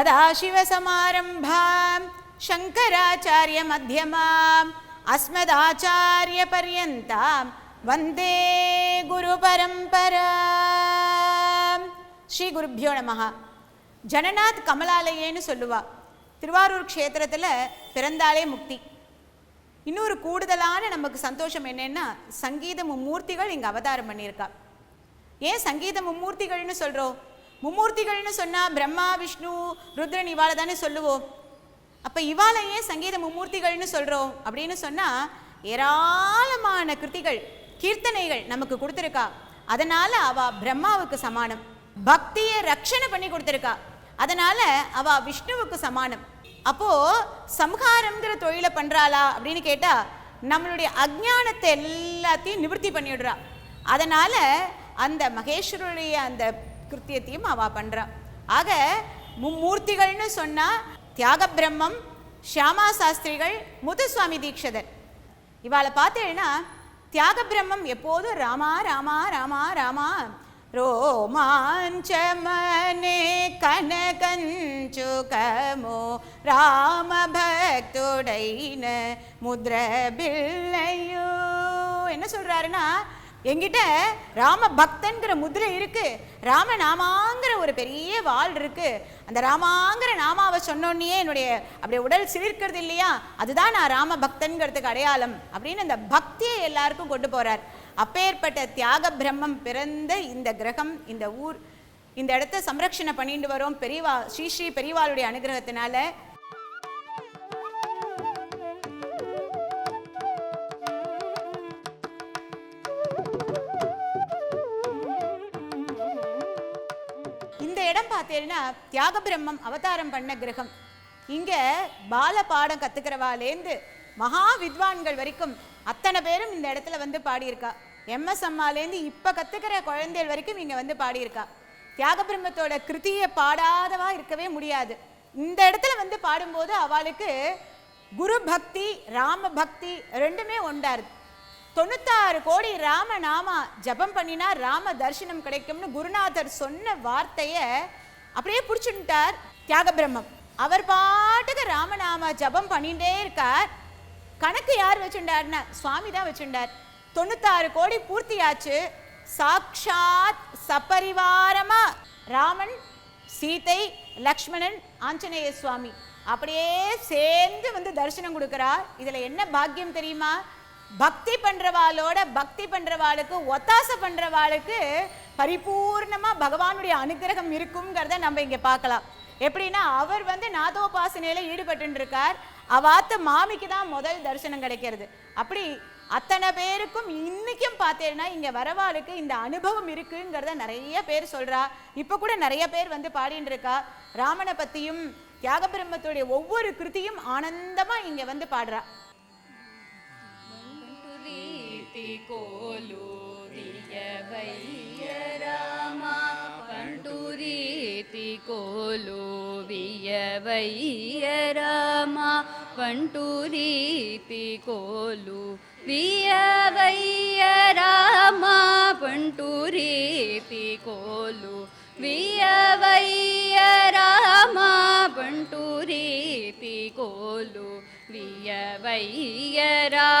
सदाशिवसमारम्भां शङ्कराचार्यमध्यमाम् अस्मदाचार्यपर्यन्तां वन्दे गुरुपरम्पराम् ஸ்ரீகுருப்பியோ நமஹா ஜனநாத் கமலாலயேன்னு சொல்லுவா திருவாரூர் க்ஷேத்திரத்தில் பிறந்தாலே முக்தி இன்னொரு கூடுதலான நமக்கு சந்தோஷம் என்னன்னா சங்கீத மும்மூர்த்திகள் இங்கே அவதாரம் பண்ணியிருக்கா ஏன் சங்கீத மும்மூர்த்திகள்னு சொல்கிறோம் மும்மூர்த்திகள்னு சொன்னால் பிரம்மா விஷ்ணு ருத்ரன் இவாளை தானே சொல்லுவோம். அப்போ இவாளை ஏன் சங்கீத மும்மூர்த்திகள்னு சொல்கிறோம் அப்படின்னு சொன்னால் ஏராளமான கிருத்திகள் கீர்த்தனைகள் நமக்கு கொடுத்துருக்கா. அதனால் அவள் பிரம்மாவுக்கு சமானம். பக்தியை ரட்சணை பண்ணி கொடுத்துருக்கா. அதனால் அவள் விஷ்ணுவுக்கு சமானம். அப்போது சம்ஹாரம்ங்கிற தொழிலை பண்ணுறாளா அப்படின்னு கேட்டால் நம்மளுடைய அஜானத்தை எல்லாத்தையும் நிவர்த்தி பண்ணிவிடுறா அதனால் அந்த மகேஸ்வருடைய அந்த கிருத்தியத்தையும் அவ பண்ணுறான் ஆக மும்மூர்த்திகள்னு சொன்னா தியாக பிரம்மம் ஷியாமா சாஸ்திரிகள் முத்துசுவாமி தீட்சிதர். இவாளை பார்த்தேன்னா தியாக பிரம்மம் எப்போதும் ராமா ராமா ராமா ராமா ரோமாஞ்சமனே கனகஞ்சுகமோ ராம பக்துடைன முத்ர பிள்ளையோ என்ன சொல்றாருன்னா எங்கிட்ட ராம பக்தன்கிற முதிரை இருக்கு. ராம நாமாங்கிற ஒரு பெரிய வாள் இருக்கு. அந்த ராமாங்கிற நாமாவை சொன்னோன்னே என்னுடைய அப்படியே உடல் சிலிர்க்கிறது இல்லையா? அதுதான் நான் ராம பக்தன்கிறதுக்கு அடையாளம் அப்படின்னு அந்த பக்தியை எல்லாருக்கும் கொண்டு போறார். அப்பேற்பட்ட தியாக பிரம்மம் பிறந்த இந்த கிரகம் இந்த ஊர் இந்த இடத்த சம்ரக்ஷணை பண்ணிட்டு வரோம். பெரியவா ஸ்ரீ ஸ்ரீ பெரியவாளுடைய அனுகிரகத்தினால இந்த தியாக பிரம்மம் அவதாரம் பண்ண கிரகம். இங்கே பால பாடம் கத்துக்கிறவாலேந்து மகா வித்வான்கள் வரைக்கும் அத்தனை பேரும் இந்த இடத்துல வந்து பாடியிருக்கா. எம்எஸ் அம்மாலேருந்து இப்ப கத்துக்கிற குழந்தைகள் வரைக்கும் இங்கே வந்து பாடியிருக்கா. தியாக பிரம்மத்தோட கிருத்தியை பாடாதவா இருக்கவே முடியாது. இந்த இடத்துல வந்து பாடும்போது அவளுக்கு குரு பக்தி ராம பக்தி ரெண்டுமே உண்டாருது தொண்ணூத்தாறு கோடி ராம நாமா ஜபம் பண்ணினா ராம தரிசனம் கிடைக்கும்னு குருநாதர் சொன்ன வார்த்தைய அப்படியே பிடிச்சுட்டார் தியாக பிரம்மம் அவர் பாட்டுக்கு ராமநாம ஜபம் பண்ணிட்டே இருக்கார். கணக்கு யார் வச்சுட்டார்னா சுவாமி தான் வச்சுட்டார். தொண்ணூத்தாறு கோடி பூர்த்தியாச்சு. சாக்ஷாத் சபரிவாரமா ராமன் சீதை லக்ஷ்மணன் ஆஞ்சநேய சுவாமி. அப்படியே சேர்ந்து வந்து தரிசனம் கொடுக்கிறார். இதில் என்ன பாக்கியம் தெரியுமா? பக்தி பண்ணுறவாளோட பக்தி பண்ணுறவாளுக்கு ஒத்தாசை பண்ணுறவாளுக்கு பரிபூர்ணமா பகவானுடைய அனுகிரகம் இருக்குங்கிறத நம்ம இங்கே பார்க்கலாம். எப்படின்னா அவர் வந்து நாதோபாசனையில ஈடுபட்டுருக்கார். அவாத்த மாமிக்கு தான் முதல் தரிசனம் கிடைக்கிறது. அப்படி அத்தனை பேருக்கும் இன்னைக்கும் பார்த்தேன்னா இங்கே வரவாளுக்கு இந்த அனுபவம் இருக்குங்கிறத நிறைய பேர் சொல்றா. இப்போ கூட நிறைய பேர் வந்து பாடின்னு இருக்கா ராமனை பத்தியும் தியாகபிரம்மத்துடைய ஒவ்வொரு கிருத்தியும் ஆனந்தமாக இங்கே வந்து பாடுறா. ರೀತಿ ராமா பண்டுரீதி கோலுவியவைய ராமா பண்டுரீதி கோலு வியவைய ராமா பண்டுரீதி கோலு வியவைய ராமா பண்டுரீதி கோலு வியவைய ராமா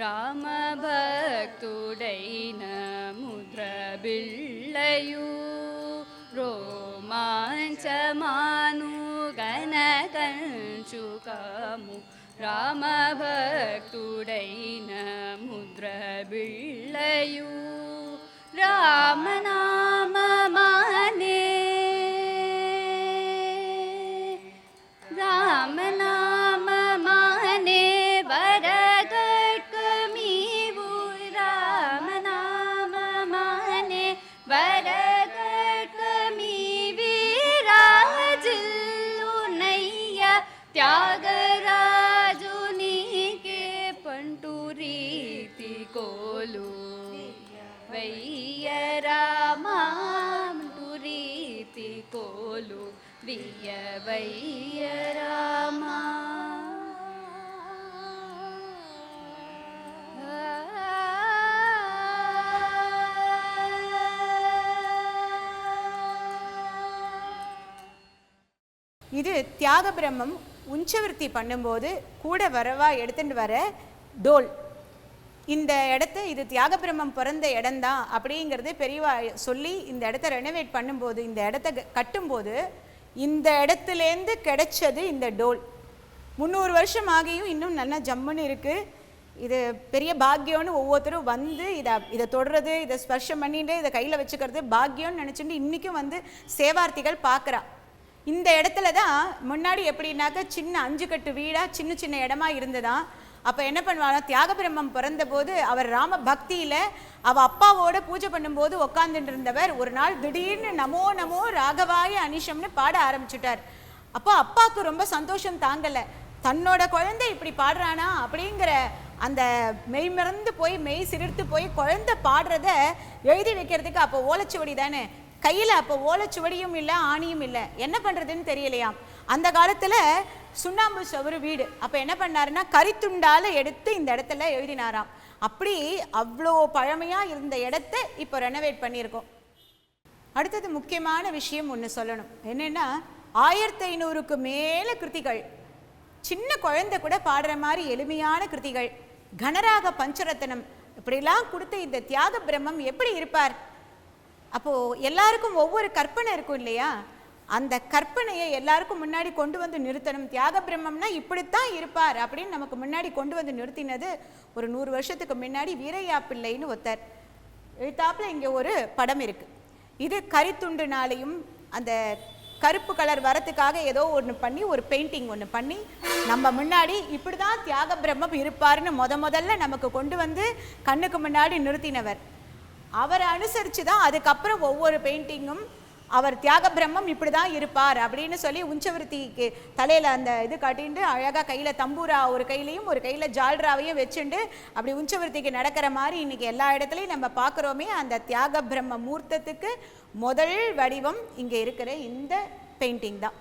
राम भक्तुडन मुद्र बिल्लयु रोमां राम भक्तुडैन मुद्र रामना இது தியாக பிரம்மம் உஞ்சவிருத்தி பண்ணும்போது கூட வரவா எடுத்துட்டு வர டோல். இந்த இடத்த இது தியாக பிரம்மம் பிறந்த இடம்தான் அப்படிங்கிறது பெரியவா சொல்லி இந்த இடத்த ரெனோவேட் பண்ணும்போது இந்த இடத்த கட்டும்போது இந்த இடத்துலேருந்து கிடைச்சது இந்த டோல். முந்நூறு வருஷம் ஆகியும் இன்னும் நல்லா ஜம்முன்னு இருக்குது இது பெரிய பாக்கியம்னு ஒவ்வொருத்தரும் வந்து இதை இதை தொடுறது இதை ஸ்பர்ஷம் பண்ணிட்டு இதை கையில் வச்சுக்கிறது பாக்கியம்னு நினச்சிட்டு இன்றைக்கும் வந்து சேவார்த்திகள் பார்க்குறா இந்த இடத்துல தான் முன்னாடி எப்படின்னாக்க சின்ன அஞ்சு கட்டு வீடாக சின்ன சின்ன இடமா இருந்ததான் அப்போ என்ன பண்ணுவாங்கன்னா தியாக பிரம்மம் பிறந்தபோது அவர் ராம பக்தியில் அவள் அப்பாவோட பூஜை பண்ணும்போது உக்காந்துட்டு இருந்தவர் ஒரு நாள் திடீர்னு நமோ நமோ ராகவாய அனிஷம்னு பாட ஆரம்பிச்சுட்டார். அப்போ அப்பாவுக்கு ரொம்ப சந்தோஷம் தாங்கலை. தன்னோட குழந்தை இப்படி பாடுறானா? அப்படிங்கிற அந்த மெய் மறந்து போய் மெய் சிலிர்த்து போய் குழந்தை பாடுறத எழுதி வைக்கிறதுக்கு அப்போ ஓலைச்சுவடி தானே? கையில் அப்போ ஓலைச்சுவடியும் இல்லை ஆணியும் இல்லை. என்ன பண்ணுறதுன்னு தெரியலையாம். அந்த காலத்தில் சுண்ணாம்பு சவறு வீடு. அப்போ என்ன பண்ணாருன்னா கரித்துண்டால எடுத்து இந்த இடத்துல எழுதினாராம். அப்படி அவ்வளோ பழமையாக இருந்த இடத்த இப்போ ரெனோவேட் பண்ணியிருக்கோம். அடுத்தது முக்கியமான விஷயம் ஒன்று சொல்லணும். என்னென்னா ஆயிரத்தி ஐநூறுக்கு மேலே கிருதிகள். சின்ன குழந்தை கூட பாடுற மாதிரி எளிமையான கிருதிகள். கனராக பஞ்சரத்தனம் இப்படிலாம் கொடுத்த இந்த தியாக பிரம்மம் எப்படி இருப்பார்? அப்போது எல்லாருக்கும் ஒவ்வொரு கற்பனை இருக்கும் இல்லையா? அந்த கற்பனையை எல்லாருக்கும் முன்னாடி கொண்டு வந்து நிறுத்தணும். தியாக பிரம்மம்னா இப்படித்தான் இருப்பார் அப்படின்னு நமக்கு முன்னாடி கொண்டு வந்து நிறுத்தினது ஒரு நூறு வருஷத்துக்கு முன்னாடி வீரையா பிள்ளைன்னு ஒருத்தர். எழுத்தாப்புல இங்கே ஒரு படம் இருக்குது இது கரித்துண்டுனாலையும் அந்த கருப்பு கலர் வரத்துக்காக ஏதோ ஒன்று பண்ணி ஒரு பெயிண்டிங் ஒன்று பண்ணி நம்ம முன்னாடி இப்படி தான் தியாக பிரம்மம் இருப்பார்னு முத முதல்ல நமக்கு கொண்டு வந்து கண்ணுக்கு முன்னாடி நிறுத்தினவர். அவரை அனுசரித்து தான் அதுக்கப்புறம் ஒவ்வொரு பெயிண்டிங்கும் அவர் தியாக பிரம்மம் இப்படி தான் இருப்பார் அப்படின்னு சொல்லி உஞ்சவருத்திக்கு தலையில் அந்த இது கட்டிண்டு அழகாக கையில் தம்பூரா ஒரு கையிலையும் ஒரு கையில் ஜால்ராவையும் வச்சுண்டு அப்படி உஞ்சவருத்திக்கு நடக்கிற மாதிரி இன்றைக்கி எல்லா இடத்துலையும் நம்ம பார்க்குறோமே அந்த தியாக பிரம்ம மூர்த்தத்துக்கு முதல் வடிவம் இங்கே இருக்கிற இந்த பெயிண்டிங் தான்.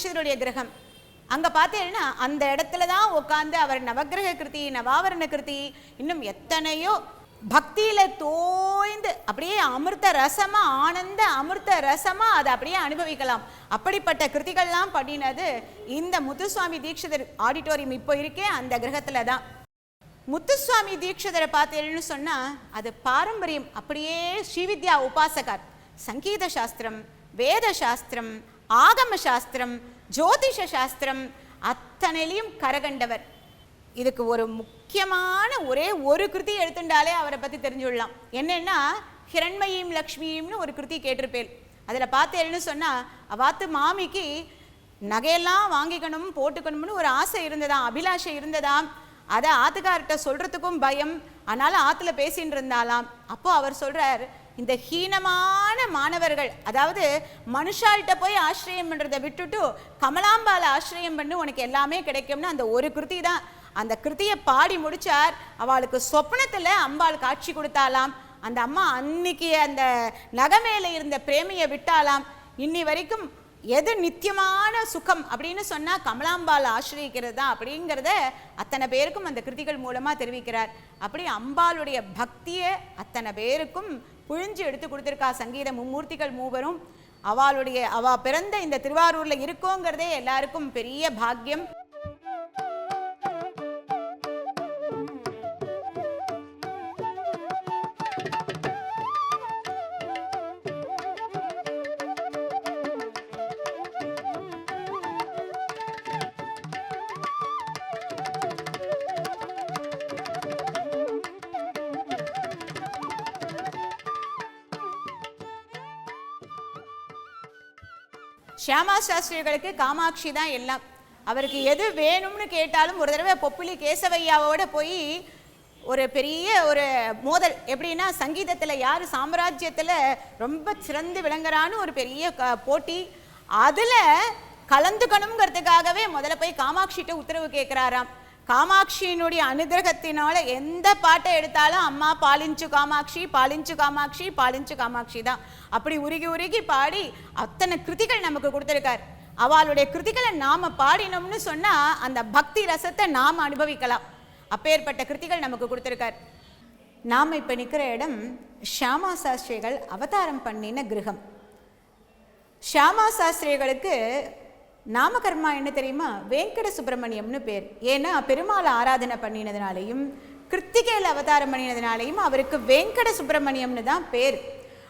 முத்துசுவாமி தீட்சிதருடைய கிரகம். அங்கே பார்த்தீங்கன்னா அந்த இடத்துல தான் உட்காந்து அவர் நவக்கிரக கிருதி நவாவரண கிருதி இன்னும் எத்தனையோ பக்தியில தோய்ந்து அப்படியே அமிர்த ரசமா ஆனந்த அமிர்த ரசமா அதை அப்படியே அனுபவிக்கலாம். அப்படிப்பட்ட கிருதிகள்லாம் பண்ணினது இந்த முத்துசுவாமி தீட்சிதர் ஆடிட்டோரியம் இப்போ இருக்கே அந்த கிரகத்துல தான். முத்துசுவாமி தீட்சிதரை பார்த்தேன்னு சொன்னா அது பாரம்பரியம். அப்படியே ஸ்ரீவித்யா உபாசகர் சங்கீத சாஸ்திரம் வேத சாஸ்திரம் ஆகம சாஸ்திரம் ஜோதிஷ சாஸ்திரம் அத்தனையிலையும் கரகண்டவர். இதுக்கு ஒரு முக்கியமான ஒரே ஒரு கிருதி எடுத்துட்டாலே அவரை பற்றி தெரிஞ்சுடலாம் என்னென்னா ஹிரண்மயீம் லக்ஷ்மியும்னு ஒரு கிருதி கேட்டிருப்பேன் அதில் பார்த்தேன்னு சொன்னால் அவாத்து மாமிக்கு நகையெல்லாம் வாங்கிக்கணும் போட்டுக்கணும்னு ஒரு ஆசை இருந்ததாம் அபிலாஷை இருந்ததாம். அதை ஆத்துக்கார்கிட்ட சொல்கிறதுக்கும் பயம். அதனால் ஆற்றுல பேசின்னு இருந்தாலாம் அப்போது அவர் சொல்கிறார் இந்த ஹீனமான மாணவர்கள் அதாவது மனுஷால்கிட்ட போய் ஆசிரியம் பண்ணுறதை விட்டுட்டு கமலாம்பால ஆசிரியம் பண்ணி உனக்கு எல்லாமே கிடைக்கும்னு அந்த ஒரு கிருதி தான். அந்த கிருதியை பாடி முடிச்சார். அவளுக்கு சொப்னத்தில் அம்பாள் காட்சி கொடுத்தாலாம் அந்த அம்மா அன்னைக்கு அந்த நகமேல இருந்த பிரேமையை விட்டாலாம் இன்னி வரைக்கும் எது நித்தியமான சுகம் அப்படின்னு சொன்னால் கமலாம்பால் ஆசிரியக்கிறது தான் அப்படிங்கிறத அத்தனை பேருக்கும் அந்த கிருதிகள் மூலமாக தெரிவிக்கிறார். அப்படி அம்பாளுடைய பக்தியை அத்தனை பேருக்கும் புழிஞ்சு எடுத்து கொடுத்துருக்கா சங்கீத மும்மூர்த்திகள் மூவரும். அவளுடைய அவ பிறந்த இந்த திருவாரூரில் இருக்கோங்கிறதே எல்லாருக்கும் பெரிய பாக்கியம். ஷியாமா சாஸ்திரிகளுக்கு காமாட்சி தான் எல்லாம். அவருக்கு எது வேணும்னு கேட்டாலும் ஒரு தடவை பொப்பிலி கேசவையாவோட போய் ஒரு பெரிய ஒரு மோதல். எப்படின்னா சங்கீதத்தில் யார் சாம்ராஜ்யத்தில் ரொம்ப சிறந்து விளங்குறான்னு ஒரு பெரிய க- போட்டி. அதில் கலந்துக்கணுங்கிறதுக்காகவே முதல்ல போய் காமாட்சிகிட்ட உத்தரவு கேட்குறாராம் காமாட்சியினுடைய அனுகிரகத்தினால எந்த பாட்டை எடுத்தாலும் அம்மா பாலிஞ்சு காமாட்சி பாலிஞ்சு காமாட்சி பாலிஞ்சு காமாட்சி தான். அப்படி உருகி உருகி பாடி அத்தனை கிருதிகள் நமக்கு கொடுத்துருக்கார். அவளுடைய கிருதிகளை நாம பாடினோம்னு சொன்னா அந்த பக்தி ரசத்தை நாம் அனுபவிக்கலாம். அப்பேற்பட்ட கிருதிகள் நமக்கு கொடுத்துருக்கார். நாம் இப்போ நிற்கிற இடம் ஷியாமா சாஸ்திரிகள் அவதாரம் பண்ணின கிரகம். ஷியாமா சாஸ்திரிகளுக்கு நாமகர்மா என்ன தெரியுமா? வெங்கட சுப்பிரமணியம்னு பேர். ஏன்னா பெருமாளை ஆராதனை பண்ணினதுனாலையும் கிருத்திகையில் அவதாரம் பண்ணினதுனாலையும் அவருக்கு வெங்கட சுப்பிரமணியம்னு தான் பேர்.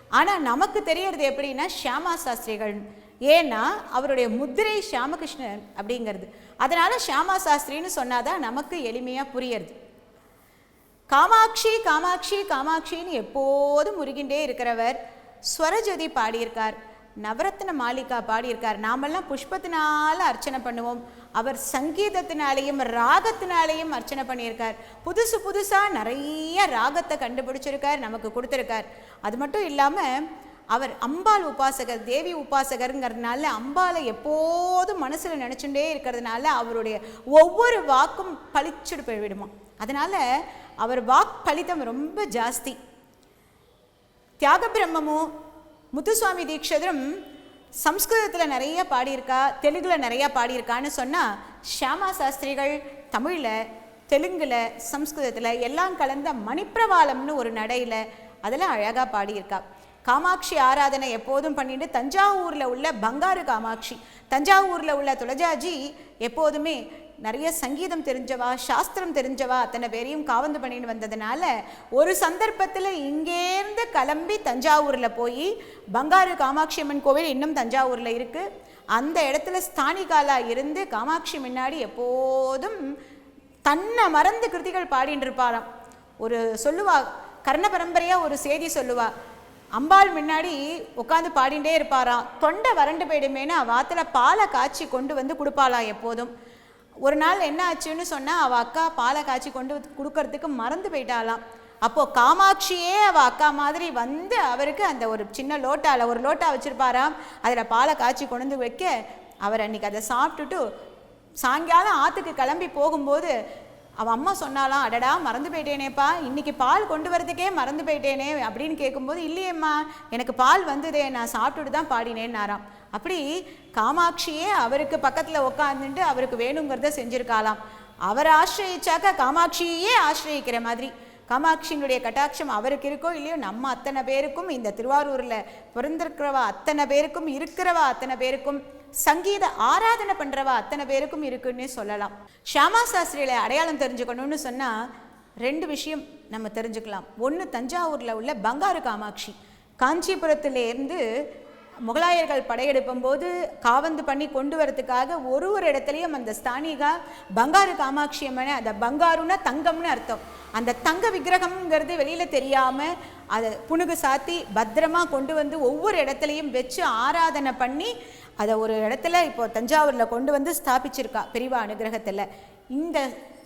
ஆனால் நமக்கு தெரியறது எப்படின்னா ஷியாமா சாஸ்திரிகள். ஏன்னா அவருடைய முத்திரை ஷியாமகிருஷ்ணன் அப்படிங்கிறது. அதனால ஷியாமா சாஸ்திரின்னு சொன்னாதான் நமக்கு எளிமையாக புரியறது. காமாட்சி காமாட்சி காமாட்சின்னு எப்போதும் முருகின்றே இருக்கிறவர். ஸ்வரஜோதி பாடியிருக்கார். நவரத்ன மாளிகா பாடியிருக்கார். நாமெல்லாம் புஷ்பத்தினால அர்ச்சனை பண்ணுவோம். அவர் சங்கீதத்தினாலேயும் ராகத்தினாலேயும் அர்ச்சனை பண்ணியிருக்கார். புதுசு புதுசாக நிறைய ராகத்தை கண்டுபிடிச்சிருக்கார் நமக்கு கொடுத்துருக்கார். அது மட்டும் இல்லாமல் அவர் அம்பாள் உபாசகர் தேவி உபாசகருங்கிறதுனால அம்பாளை எப்போதும் மனசில் நினச்சுட்டே இருக்கிறதுனால அவருடைய ஒவ்வொரு வாக்கும் பளிச்சுடு போய்விடுமா. அதனால் அவர் வாக் பலிதம் ரொம்ப ஜாஸ்தி. தியாக பிரம்மமும் முத்துசுவாமி தீட்சிதரும் சம்ஸ்கிருதத்தில் நிறைய பாடியிருக்கா தெலுங்கில் நிறையா பாடியிருக்கான்னு சொன்னால் ஷியாமா சாஸ்திரிகள் தமிழில் தெலுங்கில் சம்ஸ்கிருதத்தில் எல்லாம் கலந்த மணிப்பிரவாளம்னு ஒரு நடையில் அதில் அழகாக பாடியிருக்கா. காமாட்சி ஆராதனை எப்போதும் பண்ணிட்டு தஞ்சாவூரில் உள்ள பங்காரு காமாட்சி தஞ்சாவூரில் உள்ள துளஜாஜி எப்போதுமே நிறைய சங்கீதம் தெரிஞ்சவா சாஸ்திரம் தெரிஞ்சவா அத்தனை பேரையும் காவந்து பண்ணிட்டு வந்ததுனால ஒரு சந்தர்ப்பத்தில் இங்கேருந்து கிளம்பி தஞ்சாவூரில் போய் பங்காரு காமாட்சி அம்மன் கோவில் இன்னும் தஞ்சாவூரில் இருக்குது அந்த இடத்துல ஸ்தானிகாலாக இருந்து காமாட்சி முன்னாடி எப்போதும் தன்னை மறந்து கிருதிகள் பாடின்னு இருப்பாராம். ஒரு சொல்லுவா கர்ண பரம்பரையாக ஒரு செய்தி சொல்லுவா அம்பாள் முன்னாடி உட்காந்து பாடிண்டே இருப்பாராம். தொண்டை வறண்டு போயிடுமேனு வாத்துல பாலை காய்ச்சி கொண்டு வந்து கொடுப்பாளா எப்போதும். ஒரு நாள் என்ன ஆச்சுன்னு சொன்னால் அவள் அக்கா பாலை காய்ச்சி கொண்டு கொடுக்கறதுக்கு மறந்து போயிட்டாலாம் அப்போது காமாட்சியே அவள் அக்கா மாதிரி வந்து அவருக்கு அந்த ஒரு சின்ன லோட்டாவில் ஒரு லோட்டா வச்சுருப்பாராம். அதில் பாலை காய்ச்சி கொண்டு வைக்க அவர் அன்னைக்கு அதை சாப்பிட்டுட்டு சாயங்காலம் ஆற்றுக்கு கிளம்பி போகும்போது அவள் அம்மா சொன்னாலாம் அடடா மறந்து போயிட்டேனேப்பா. இன்னைக்கு பால் கொண்டு வரதுக்கே மறந்து போயிட்டேனே அப்படின்னு கேட்கும்போது இல்லையேம்மா எனக்கு பால் வந்ததே நான் சாப்பிட்டுட்டு தான் பாடினேன்னாராம். அப்படி காமாட்சியே அவருக்கு பக்கத்தில் உட்காந்துட்டு அவருக்கு வேணுங்கிறத செஞ்சுருக்காளாம். அவரை ஆசிரயிச்சாக்க காமாட்சியே ஆசிரயிக்கிற மாதிரி. காமாட்சியினுடைய கட்டாட்சம் அவருக்கு இருக்கோ இல்லையோ நம்ம அத்தனை பேருக்கும் இந்த திருவாரூரில் பிறந்திருக்கிறவா அத்தனை பேருக்கும் இருக்கிறவா அத்தனை பேருக்கும் சங்கீத ஆராதனை பண்ணுறவா அத்தனை பேருக்கும் இருக்குன்னே சொல்லலாம். ஷியாமா சாஸ்திரியில அடையாளம் தெரிஞ்சுக்கணும்னு சொன்னால் ரெண்டு விஷயம் நம்ம தெரிஞ்சுக்கலாம். ஒன்று தஞ்சாவூரில் உள்ள பங்காரு காமாட்சி. காஞ்சிபுரத்துலேருந்து முகலாயர்கள் படையெடுப்பும் போது காவந்து பண்ணி கொண்டு வரதுக்காக ஒரு ஒரு இடத்துலையும் அந்த ஸ்தானிகா பங்காரு காமாட்சி அம்மனை அந்த பங்காருன்னா தங்கம்னு அர்த்தம். அந்த தங்க விக்கிரகம்ங்கிறது வெளியில் தெரியாமல் அதை புணுகு சாத்தி பத்திரமா கொண்டு வந்து ஒவ்வொரு இடத்துலையும் வச்சு ஆராதனை பண்ணி அதை ஒரு இடத்துல இப்போ தஞ்சாவூரில் கொண்டு வந்து ஸ்தாபிச்சிருக்கா பெரிவா அனுகிரகத்தில். இந்த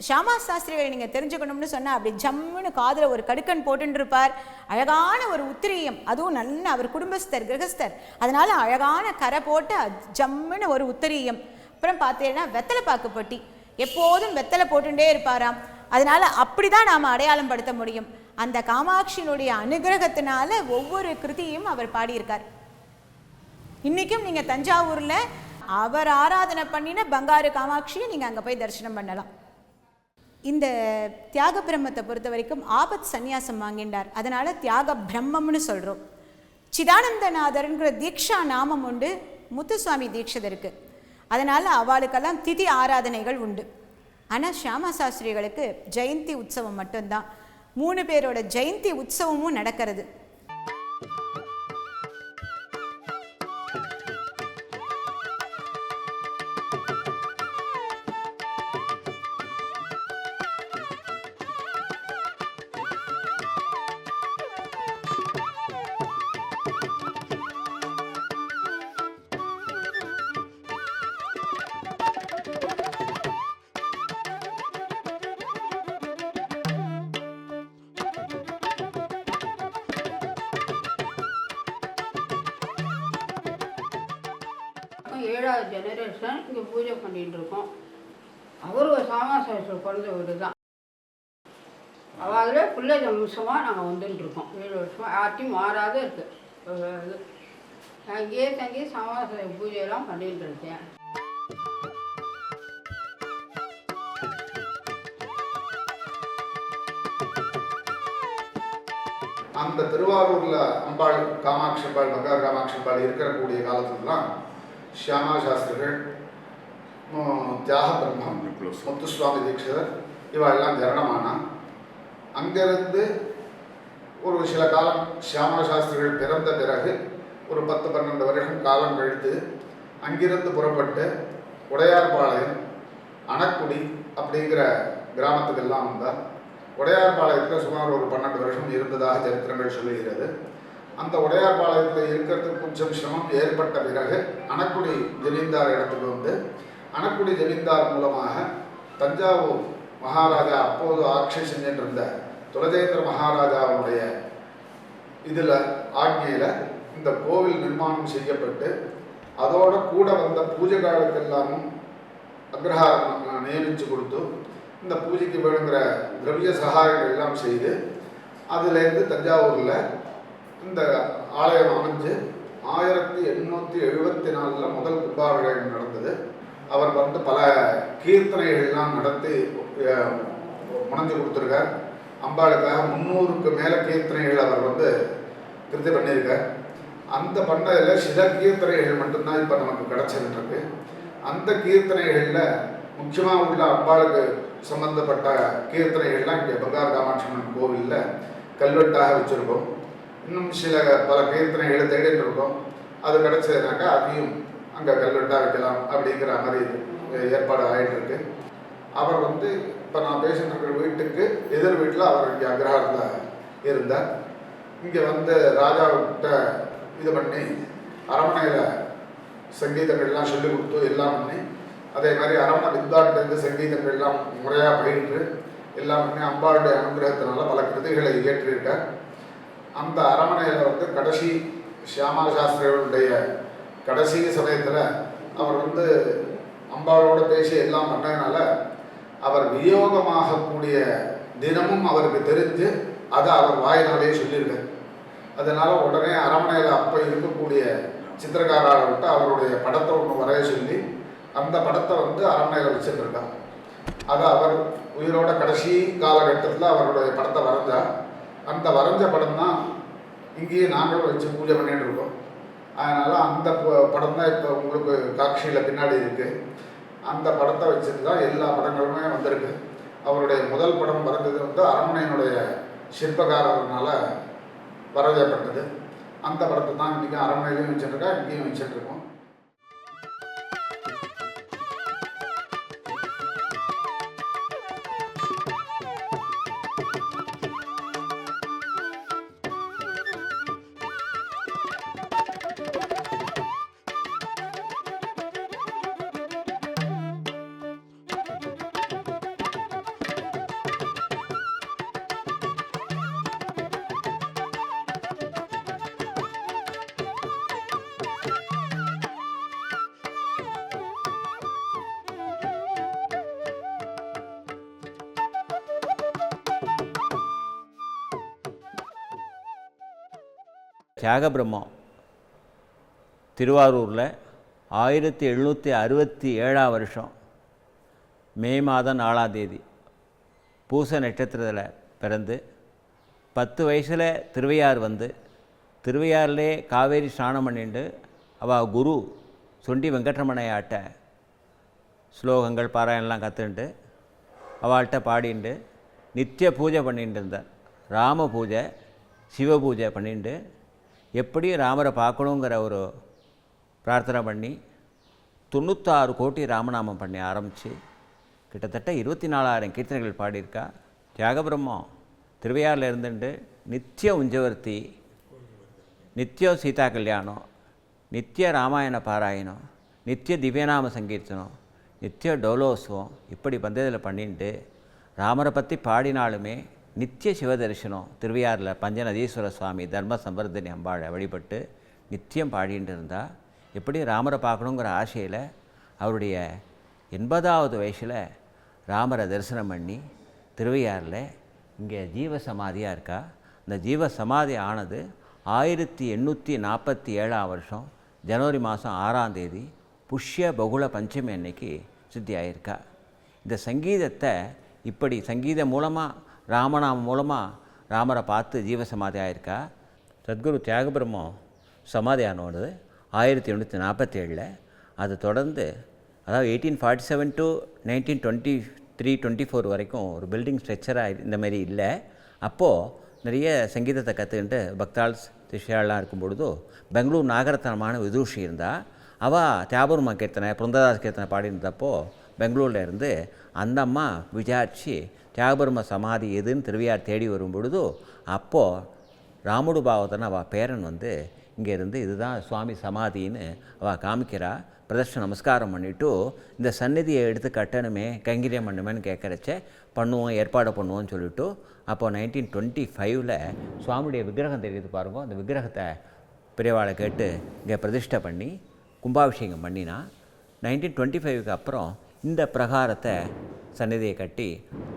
ஷாமா சாஸ்திரிகளை நீங்கள் தெரிஞ்சுக்கணும்னு சொன்னால் அப்படி ஜம்முன்னு காதில் ஒரு கடுக்கன் போட்டுருப்பார் அழகான ஒரு உத்திரியம். அதுவும் நல்ல அவர் குடும்பஸ்தர் கிரகஸ்தர். அதனால் அழகான கரை போட்டு அது ஜம்முன்னு ஒரு உத்திரியம். அப்புறம் பார்த்தீங்கன்னா வெத்தலை பாக்கு பொட்டி. எப்போதும் வெத்தலை போட்டுட்டே இருப்பாராம். அதனால் அப்படி தான் நாம் அடையாளம் படுத்த முடியும். அந்த காமாட்சியினுடைய அனுகிரகத்தினால ஒவ்வொரு கிருதியும் அவர் பாடியிருக்கார். இன்னைக்கும் நீங்கள் தஞ்சாவூரில் அவர் ஆராதனை பண்ணின பங்காரு காமாட்சியை நீங்கள் அங்கே போய் தரிசனம் பண்ணலாம். இந்த தியாக பிரம்மத்தை பொறுத்த வரைக்கும் ஆபத் சந்நியாசம் வாங்கின்றார். அதனால் தியாக பிரம்மம்னு சொல்கிறோம் சிதானந்தநாதர்ங்கிற தீக்ஷா நாமம் உண்டு முத்துசுவாமி தீட்சிதருக்கு. அதனால் அவளுக்கெல்லாம் திதி ஆராதனைகள் உண்டு. ஆனால் ஷியாமா சாஸ்திரிகளுக்கு ஜெயந்தி உற்சவம் மட்டும்தான். மூணு பேரோட ஜெயந்தி உற்சவமும் நடக்கிறது. சாமாசேஸ்வரர் தான் பிள்ளை நிமிஷமாக நாங்கள் வந்துட்டுருக்கோம் ஏழு வருஷமாக யார்ட்டையும் மாறாத இருக்குது ஒரு இது. நான் இங்கேயே தங்கி சாமாச பூஜையெல்லாம் பண்ணிகிட்டு இருக்கேன். அந்த திருவாரூரில் அம்பாள் காமாட்சி அம்பாள் மகா காமாட்சி அம்பாள் இருக்கக்கூடிய காலத்துலலாம் ஷியாமா சாஸ்திரிகள் தியாக பிரம்மம் முத்துசுவாமி தீட்சிதர் இவெல்லாம் அங்கிருந்து ஒரு சில காலம் ஷியாமா சாஸ்திரிகள் பிறந்த பிறகு ஒரு பத்து பன்னெண்டு வருஷம் காலம் கழித்து அங்கிருந்து புறப்பட்டு உடையார்பாளையம் அணக்குடி அப்படிங்கிற கிராமத்துக்கெல்லாம் வந்தார். உடையார்பாளையத்தில் சுமார் ஒரு பன்னெண்டு வருஷம் இருந்ததாக சரித்திரங்கள் சொல்லுகிறது. அந்த உடையார்பாளையத்தில் இருக்கிறதுக்கு கொஞ்சம் சிரமம் ஏற்பட்ட பிறகு அணக்குடி ஜமீன்தார் இடத்துக்கு வந்து அணக்குடி ஜமீன்தார் மூலமாக தஞ்சாவூர் மகாராஜா அப்போது ஆட்சி செஞ்சின்றிருந்த துளஜேந்திர மகாராஜாவுடைய இதில் ஆக்ஞையில் இந்த கோவில் நிர்மாணம் செய்யப்பட்டு அதோட கூட வந்த பூஜை காலத்தெல்லாமும் அக்ரஹாரம் நியமித்து கொடுத்து இந்த பூஜைக்கு வேணுங்கிற திரவிய சகாயங்கள் எல்லாம் செய்து அதுலேருந்து தஞ்சாவூரில் இந்த ஆலயம் அமைஞ்சு ஆயிரத்தி எண்ணூற்றி எழுபத்தி நாலில் முதல் கும்பாபிஷேகம் நடந்தது. அவர் வந்து பல கீர்த்தனைகள்லாம் நடத்தி அஹ், முனைஞ்சு கொடுத்துருக்கார். அம்பாளுக்காக முந்நூறுக்கு மேலே கீர்த்தனைகள் அவர் வந்து கிருதி பண்ணியிருக்கார். அந்த பண்ணதில் சில கீர்த்தனைகள் மட்டும்தான் இப்போ நமக்கு கிடச்சிக்கிட்டு இருக்கு அந்த கீர்த்தனைகளில் முக்கியமாக உள்ள அம்பாளுக்கு சம்பந்தப்பட்ட கீர்த்தனைகள்லாம் இங்கே பங்கார் காமாட்சியம்மன் கோவிலில் கல்வெட்டாக வச்சுருக்கோம். இன்னும் சில பல கீர்த்தனைகளை தேடிட்டு இருக்கோம். அது கிடச்சதுனாக்கா அதையும் அங்கே கல்வெட்டாக வைக்கலாம் அப்படிங்கிற மாதிரி ஏற்பாடு ஆகிட்டு இருக்கு அவர் வந்து இப்போ நான் பேசிட்டு வீட்டுக்கு எதிர் வீட்டில் அவர் இங்கே அக்ரஹாரத்தில் இருந்தார். இங்கே வந்து ராஜாவிட்ட இது பண்ணி அரண்மனையில் சங்கீதங்கள்லாம் சொல்லி கொடுத்து எல்லாம் பண்ணி அதே மாதிரி அரவண வித்வான்கிட்ட சங்கீதங்கள்லாம் முறையாக பயின்று எல்லாம் பண்ணி அம்பாளுடைய அனுகிரகத்தினால பல கிருதிகளை இயற்றியிருக்கார். அந்த அரண்மனையில் வந்து கடைசி சியாமா சாஸ்திரிகளுடைய கடைசி சமயத்தில் அவர் வந்து அம்பாளோட பேசி எல்லாம் பண்ணதுனால அவர் வியோகமாகக்கூடிய தினமும் அவருக்கு தெரிஞ்சு அதை அவர் வாயினாலே சொல்லியிருக்கார். அதனால் உடனே அரண்மனையில் அப்போ இருக்கக்கூடிய சித்திரக்காரர்கிட்ட அவருடைய படத்தை ஒன்று வரைய சொல்லி அந்த படத்தை வந்து அரண்மனையில் வச்சுருக்கார் அதை அவர் உயிரோட கடைசி காலகட்டத்தில் அவருடைய படத்தை வரைஞ்சார். அந்த வரைஞ்ச படம் தான் இங்கேயே நாங்களும் வச்சு பூஜை பண்ணிட்டு இருக்கோம். அதனால் அந்த ப- படம் தான் இப்போ உங்களுக்கு காட்சியில் பின்னாடி இருக்குது அந்த படத்தை வச்சுட்டு தான் எல்லா படங்களுமே வந்திருக்கு. அவருடைய முதல் படம் வரைந்தது வந்து அரண்மனையினுடைய சிற்பக்காரர்னால வரவேற்பட்டது. அந்த படத்தை தான் இன்றைக்கி அரண்மனையிலையும் வச்சுருக்கா இங்கேயும் தியாக தியாகபிரம்மம் திருவாரூரில் ஆயிரத்தி எழுநூற்றி அறுபத்தி ஏழாம் வருஷம் மே மாதம் நாலாம் தேதி பூச நட்சத்திரத்தில் பிறந்து பத்து வயசில் திருவையார் வந்து திருவையாறுலே காவேரி ஸ்நானம் பண்ணிட்டு அவள் குரு சுண்டி வெங்கட்ரமணையாட்ட ஸ்லோகங்கள் பாராயணம்லாம் கற்றுண்டு அவள்கிட்ட பாடிண்டு நித்திய பூஜை பண்ணிட்டு இருந்தார். ராம பூஜை சிவ பூஜை பண்ணிட்டு எப்படி ராமரை பார்க்கணுங்கிற ஒரு பிரார்த்தனை பண்ணி தொண்ணூத்தாறு கோட்டி ராமநாமம் பண்ணி ஆரம்பித்து கிட்டத்தட்ட இருபத்தி நாலாயிரம் கீர்த்தனைகள் பாடியிருக்கா. தியாகபிரம்மம் திருவையாறில் இருந்துட்டு நித்திய உஞ்சவர்த்தி நித்தியம் சீதா கல்யாணம் நித்திய ராமாயண பாராயணம் நித்திய திவ்யநாம சங்கீர்த்தனம் நித்திய டோலோத்சவம் இப்படி பந்தயத்தில் பண்ணிட்டு ராமரை பற்றி பாடினாலுமே நித்திய சிவதரிசனம் திருவையாறில் பஞ்சநதீஸ்வர சுவாமி தர்ம சம்பர்தனி அம்பாளை வழிபட்டு நித்தியம் பாடிட்டு இருந்தால் எப்படி ராமரை பார்க்கணுங்கிற ஆசையில் அவருடைய எண்பதாவது வயசில் ராமரை தரிசனம் பண்ணி திருவையாறில் இங்கே ஜீவ சமாதியாக இருக்கா? இந்த ஜீவ சமாதி ஆனது ஆயிரத்தி எண்ணூற்றி நாற்பத்தி ஏழாம் வருஷம் ஜனவரி மாதம் ஆறாம் தேதி புஷ்ய பகுள பஞ்சமி அன்னைக்கு சித்தி ஆயிருக்கா இந்த சங்கீதத்தை இப்படி சங்கீதம் மூலமாக ராமநாமம் மூலமாக ராமரை பார்த்து ஜீவசமாதி ஆயிருக்கா? சத்குரு தியாகபிரம்மம் சமாதி ஆனோடு ஆயிரத்தி எண்ணூற்றி நாற்பத்தேழில் அது தொடர்ந்து அதாவது eighteen forty seven to nineteen twenty three twenty four வரைக்கும் ஒரு பில்டிங் ஸ்ட்ரக்சராக இந்த மாதிரி இல்லை. அப்போது நிறைய சங்கீதத்தை கற்றுக்கிட்டு பக்தால் திஷையாலாம் இருக்கும்பொழுது பெங்களூர் நாகரத்தனமான விதூஷி இருந்தால் அவள் தியாபூர்மா கீர்த்தனை புரந்ததாஸ் கீர்த்தனை பாடியிருந்தப்போ பெங்களூரில் இருந்து அந்த அம்மா விசாரித்து தியாகபெரும சமாதி எதுன்னு திருவையார் தேடி வரும்பொழுது அப்போது ராமுடு பாவத்தன் அவள் பேரன் வந்து இங்கே இருந்து இதுதான் சுவாமி சமாதின்னு அவள் காமிக்கிறா. பிரதர்ஷ நமஸ்காரம் பண்ணிவிட்டு இந்த சந்நிதியை எடுத்து கட்டணுமே கைங்கரியம் பண்ணுமேன்னு கேட்குறச்ச பண்ணுவோம் ஏற்பாடு பண்ணுவோம்னு சொல்லிவிட்டு அப்போ நைன்டீன் டுவெண்ட்டி ஃபைவ்ல சுவாமியுடைய விக்கிரகம் தெரியுது பாருங்க. அந்த விக்கிரகத்தை பெரியவாளை கேட்டு இங்கே பிரதிஷ்டை பண்ணி கும்பாபிஷேகம் பண்ணினா நைன்டீன் டுவெண்ட்டி ஃபைவ்க்கு அப்புறம் இந்த பிரகாரத்தை சந்நிதியை கட்டி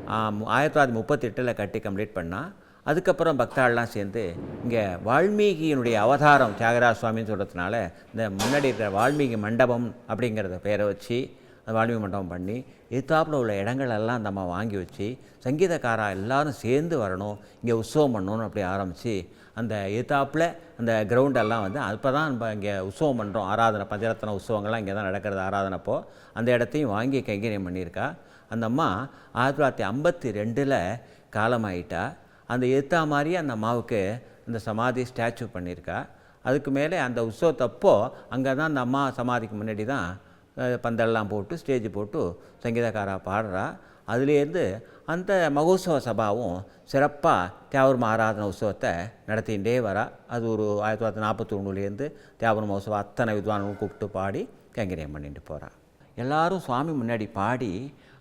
ஆயிரத்தி தொள்ளாயிரத்தி முப்பத்தெட்டில் கட்டி கம்ப்ளீட் பண்ணால் அதுக்கப்புறம் பக்தாள்லாம் சேர்ந்து இங்கே வால்மீகியினுடைய அவதாரம் தியாகராஜ சுவாமின்னு சொல்கிறதுனால இந்த முன்னாடி இருக்கிற வால்மீகி மண்டபம் அப்படிங்கிறத பேரை வச்சு அந்த வால்மீகி மண்டபம் பண்ணி எதிர்த்தாப்புல உள்ள இடங்களெல்லாம் நம்ம வாங்கி வச்சு சங்கீதக்காரா எல்லாரும் சேர்ந்து வரணும் இங்கே உற்சவம் பண்ணணும்னு அப்படி ஆரம்பித்து அந்த எதிர்த்தாப்புல அந்த கிரவுண்டெல்லாம் வந்து அப்போ தான் நம்ம இங்கே உற்சவம் பண்ணுறோம் ஆராதனை பஞ்சரத்ன உற்சவங்கள்லாம் இங்கே தான் நடக்கிறது ஆராதனைப்போ அந்த இடத்தையும் வாங்கி கைங்கரியம் பண்ணியிருக்கா. அந்த அம்மா ஆயிரத்தி தொள்ளாயிரத்தி ஐம்பத்தி ரெண்டில் காலமாயிட்டா. அந்த எத்தா மாதிரி அந்த அம்மாவுக்கு இந்த சமாதி ஸ்டாச்சு பண்ணியிருக்கா. அதுக்கு மேலே அந்த உற்சவத்தப்போ அங்கே தான் அந்த அம்மா சமாதிக்கு முன்னாடி தான் பந்தல்லாம் போட்டு ஸ்டேஜ் போட்டு சங்கீதக்காரா பாடுறா. அதுலேருந்து அந்த மகோத்சவ சபாவும் சிறப்பாக தியாவரம் ஆராதனை உற்சவத்தை நடத்திகிட்டே வரா. அது ஒரு ஆயிரத்தி தொள்ளாயிரத்தி நாற்பத்தி ஒன்றுலேருந்து தியாவரம் மகோத்சவம் அத்தனை வித்வான்களும் கூப்பிட்டு பாடி கைங்கரியம் பண்ணிட்டு போகிறான் எல்லாரும் சுவாமி முன்னாடி பாடி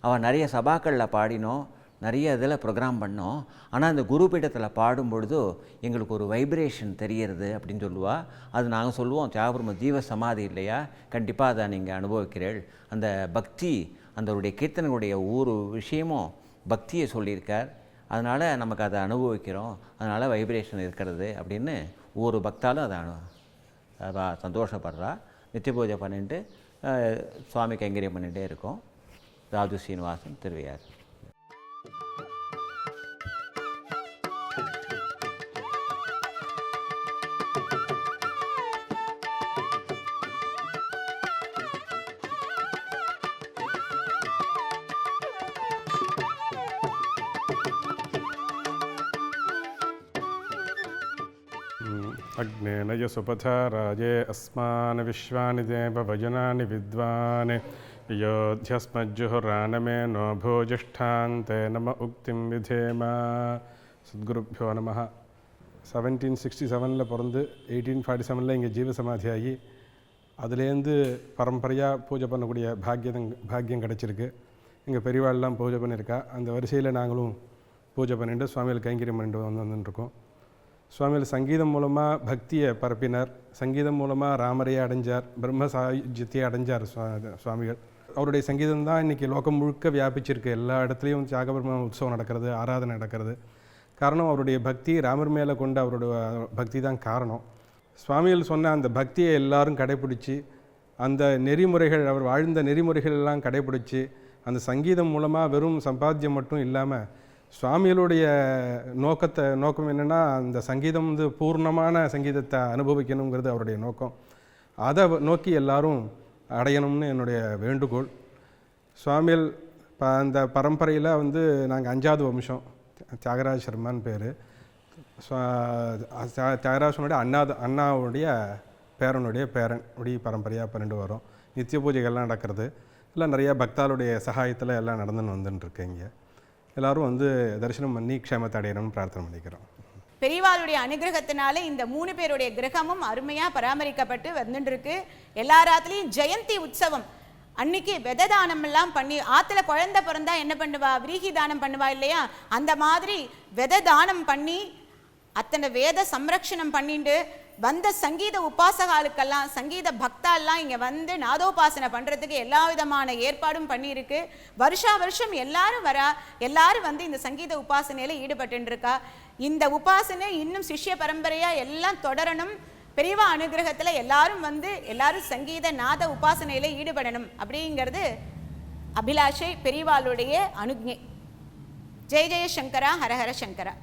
அவள் நிறைய சபாக்களில் பாடினோம் நிறைய இதில் ப்ரோக்ராம் பண்ணோம். ஆனால் அந்த குருபீடத்தில் பாடும் பொழுது எங்களுக்கு ஒரு வைப்ரேஷன் தெரியறது அப்படின்னு சொல்லுவாள் அது நாங்கள் சொல்லுவோம் தியாகபுரம் ஜீவ சமாதி இல்லையா? கண்டிப்பாக அதை நீங்கள் அனுபவிக்கிறீள் அந்த பக்தி அந்தருடைய கீர்த்தனைகளுடைய ஒரு விஷயமும் பக்தியை சொல்லியிருக்கார். அதனால் நமக்கு அதை அனுபவிக்கிறோம். அதனால் வைப்ரேஷன் இருக்கிறது அப்படின்னு ஒவ்வொரு பக்தாலும் அதை அனு சந்தோஷப்படுறா. நித்திய பூஜை பண்ணிட்டு சுவாமி கைங்கரியம் பண்ணிகிட்டே இருக்கோம். ராஜு சீனிவாசன் திருவையார் अग्नेन यसुपथा राजे अस्मान् विश्वानि देवभजनानि विद्वान् योध्यस्मज्जुहुरानमे नो भोजिष्ठान्ते नम उक्तिं विधेम சத்குருப்பியோ நம செவன்டீன் சிக்ஸ்டி செவனில் பிறந்து எயிட்டீன் ஃபார்ட்டி செவனில் இங்கே ஜீவசமாதி ஆகி அதுலேருந்து பரம்பரையாக பூஜை பண்ணக்கூடிய பாக்கியம் பாக்கியம் கிடச்சிருக்கு எங்கள் பெரியவாள்லாம் பூஜை பண்ணியிருக்கா அந்த வரிசையில் நாங்களும் பூஜை பண்ணிட்டு சுவாமிகள் கைங்கரியம் பண்ணிட்டு வந்து வந்துட்டுருக்கோம் சுவாமிகள் சங்கீதம் மூலமாக பக்தியை பரப்பினார். சங்கீதம் மூலமாக ராமரையை அடைஞ்சார். பிரம்ம சாயுஜ்யத்தை அடைஞ்சார் சுவாமிகள். அவருடைய சங்கீதம் தான் இன்றைக்கி லோகம் முழுக்க வியாபிச்சிருக்கு. எல்லா இடத்துலையும் தியாகபிரம உற்சவம் நடக்கிறது ஆராதனை நடக்கிறது. காரணம் அவருடைய பக்தி ராமர் மேலே கொண்ட அவருடைய பக்தி தான் காரணம். சுவாமிகள் சொன்ன அந்த பக்தியை எல்லாரும் கடைப்பிடிச்சி அந்த நெறிமுறைகள் அவர் வாழ்ந்த நெறிமுறைகள் எல்லாம் கடைப்பிடிச்சி அந்த சங்கீதம் மூலமாக வெறும் சம்பாத்தியம் மட்டும் இல்லாமல் சுவாமிகளுடைய நோக்கத்தை நோக்கம் என்னென்னா அந்த சங்கீதம் வந்து பூர்ணமான சங்கீதத்தை அனுபவிக்கணுங்கிறது அவருடைய நோக்கம். அதை நோக்கி எல்லாரும் அடையணும்னு என்னுடைய வேண்டுகோள். சுவாமிகள் ப அந்த பரம்பரையில் வந்து நாங்கள் அஞ்சாவது வம்சம். தியாகராஜ சர்மான்னு பேர். தியாகராஜனுடைய அண்ணா அண்ணாவுடைய பேரனுடைய பேரன். உடைய பரம்பரையாக பன்னெண்டு வரும். நித்திய பூஜைகள்லாம் நடக்கிறது. எல்லாம் நிறையா பக்தாளுடைய சகாயத்தில் எல்லாம் நடந்துன்னு வந்துட்டுருக்கு இங்கே. எல்லோரும் வந்து தரிசனம் பண்ணி க்ஷேமத்தை அடையணும்னு பிரார்த்தனை பண்ணிக்கிறோம். பெரியவாளுடைய அனுகிரகத்தினால இந்த மூணு பேருடைய கிரகமும் அருமையா பராமரிக்கப்பட்டு வந்துட்டுருக்கு எல்லா ராத்திலையும் ஜெயந்தி உற்சவம். அன்னைக்கு வித தானம் எல்லாம் பண்ணி ஆத்துல குழந்தை பிறந்தா என்ன பண்ணுவா? விரீகி தானம் பண்ணுவா இல்லையா? அந்த மாதிரி வித தானம் பண்ணி அத்தனை வேத சம்ரக்ஷணம் பண்ணிட்டு வந்த சங்கீத உபாசகாலுக்கெல்லாம் சங்கீத பக்தாலாம் இங்கே வந்து நாதோபாசனை பண்ணுறதுக்கு எல்லா விதமான ஏற்பாடும் பண்ணியிருக்கு. வருஷா வருஷம் எல்லாரும் வரா எல்லாரும் வந்து இந்த சங்கீத உபாசனையில் ஈடுபட்டுருக்கா இந்த உபாசனை இன்னும் சிஷ்ய பரம்பரையாக எல்லாம் தொடரணும். பெரியவா அனுகிரகத்தில் எல்லாரும் வந்து எல்லாரும் சங்கீத நாத உபாசனையில் ஈடுபடணும் அப்படிங்கிறது அபிலாஷை பெரியவாளுடைய அனுஜை ஜெய ஜெய சங்கரா ஹரஹர சங்கரா.